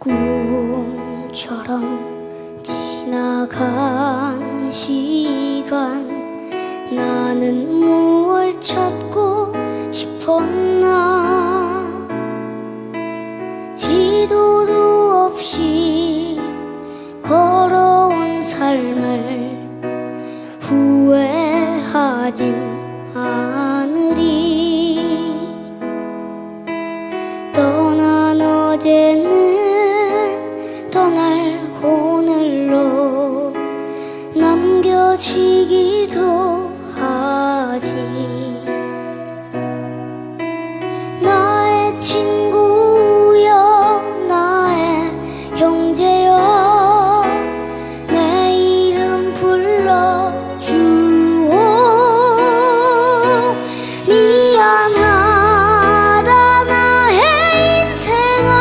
꿈처럼 지나간 시간. 나는 무얼 찾고 싶었나? 지도도 없이 걸어온 삶을 후회하진 않으리. 떠난 어제는 오늘로 남겨지기도